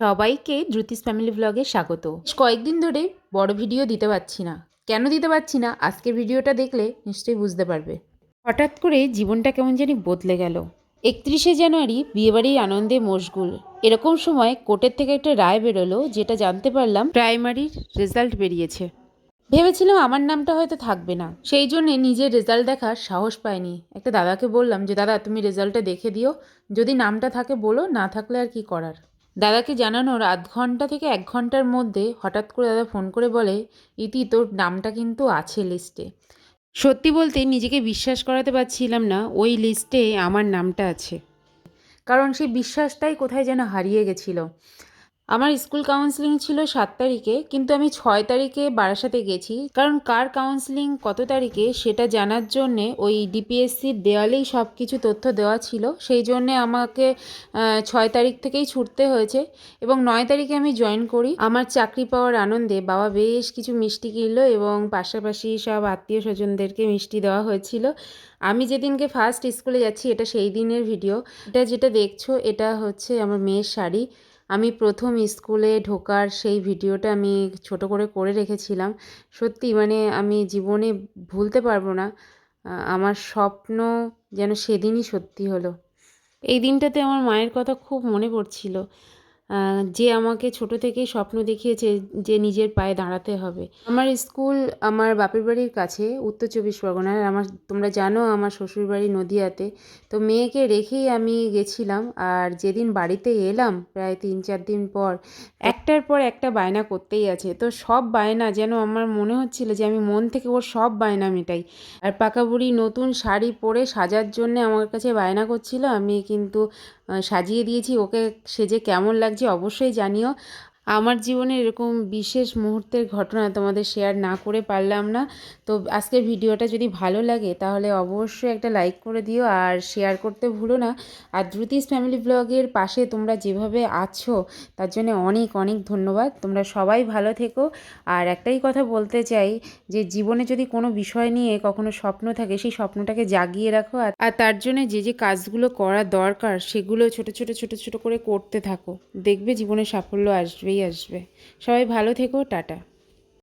সবাইকে দ্রুতিস ফ্যামিলি ব্লগে স্বাগত। কয়েকদিন ধরে বড় ভিডিও দিতে পারছি না। কেন দিতে পারছি না? আজকের ভিডিওটা দেখলে নিশ্চয়ই বুঝতে পারবে। হঠাৎ করে জীবনটা কেমন জানি বদলে গেল। একত্রিশে জানুয়ারি, বিয়েবাড়ির আনন্দে মশগুল। এরকম সময় কোর্টের থেকে একটা রায় বেরোলো, যেটা জানতে পারলাম প্রাইমারির রেজাল্ট বেরিয়েছে। ভেবেছিলাম আমার নামটা হয়তো থাকবে না। সেই জন্যে নিজের রেজাল্ট দেখার সাহস পাইনি। একটা দাদাকে বললাম যে, দাদা, তুমি রেজাল্টটা দেখে দিও। যদি নামটা থাকে বলো, না থাকলে আর কি করার? দাদাকে জানানোর আধ ঘণ্টা থেকে এক ঘণ্টার মধ্যে হঠাৎ করে দাদা ফোন করে বলে, ইতি, তোর নামটা কিন্তু আছে লিস্টে সত্যি বলতে নিজেকে বিশ্বাস করাতে পারছিলাম না, ওই লিস্টে আমার নামটা আছে। কারণ সেই বিশ্বাসটাই কোথায় যেন হারিয়ে গেছিল। আমার স্কুল কাউন্সিলিং ছিল সাত তারিখে, কিন্তু আমি ছয় তারিখে বারাসাতে গেছি। কারণ কার কাউন্সিলিং কত তারিখে সেটা জানার জন্যে ওই ডিপিএসসির দেওয়ালেই সব কিছু তথ্য দেওয়া ছিল। সেই জন্যে আমাকে ছয় তারিখ থেকেই ছুটতে হয়েছে এবং নয় তারিখে আমি জয়েন করি। আমার চাকরি পাওয়ার আনন্দে বাবা বেশ কিছু মিষ্টি কিনলো এবং পাশাপাশি সব আত্মীয় স্বজনদেরকে মিষ্টি দেওয়া হয়েছিল। আমি যেদিনকে ফার্স্ট স্কুলে যাচ্ছি, এটা সেই দিনের ভিডিও এটা যেটা দেখছ, এটা হচ্ছে আমার মেয়ের শাড়ি। আমি প্রথম স্কুলে ঢোকার সেই ভিডিওটা আমি ছোট করে করে রেখেছিলাম। সত্যি মানে আমি জীবনে ভুলতে পারব না। আমার স্বপ্ন যেন সেদিনই সত্যি হলো। এই দিনটাতে আমার মায়ের কথা খুব মনে পড়ছিল। যে আমাকে ছোট থেকেই স্বপ্ন দেখিয়েছে যে নিজের পায়ে দাঁড়াতে হবে। আমার স্কুল আমার বাপের বাড়ির কাছে, উত্তর চব্বিশ পরগনার। আমার, তোমরা জানো আমার শ্বশুর বাড়ি নদিয়াতে। তো মেয়েকে রেখেই আমি গেছিলাম আর যেদিন বাড়িতে এলাম, প্রায় তিন চার দিন পর, একটার পর একটা বায়না করতেই আছে। তো সব বায়না যেন আমার মনে হচ্ছিল যে আমি মন থেকে ওর সব বায়না মেটাই। আর পাকা বুড়ি নতুন শাড়ি পরে সাজার জন্য আমার কাছে বায়না করছিল, আমি কিন্তু সাজিয়ে দিয়েছি। ওকে সেজে কেমন লাগছে অবশ্যই জানিও। আমার জীবনে এরকম বিশেষ মুহূর্তের ঘটনা তোমাদের শেয়ার না করে পারলাম না। তো আজকের ভিডিওটা যদি ভালো লাগে, তাহলে অবশ্যই একটা লাইক করে দিও আর শেয়ার করতে ভুলো না। আর দ্রুতিস ফ্যামিলি ব্লগের পাশে তোমরা যেভাবে আছো, তার জন্য অনেক অনেক ধন্যবাদ। তোমরা সবাই ভালো থেকো। আর একটাই কথা বলতে চাই যে, জীবনে যদি কোনো বিষয় নিয়ে কখনো স্বপ্ন থাকে, সেই স্বপ্নটাকে জাগিয়ে রাখো। আর তার জন্য যে যে কাজগুলো করা দরকার, সেগুলো ছোট ছোট ছোট ছোট করে করতে থাকো। দেখবে জীবনে সাফল্য আসবেই। আসবে। সবাই ভালো থেকো টাটা।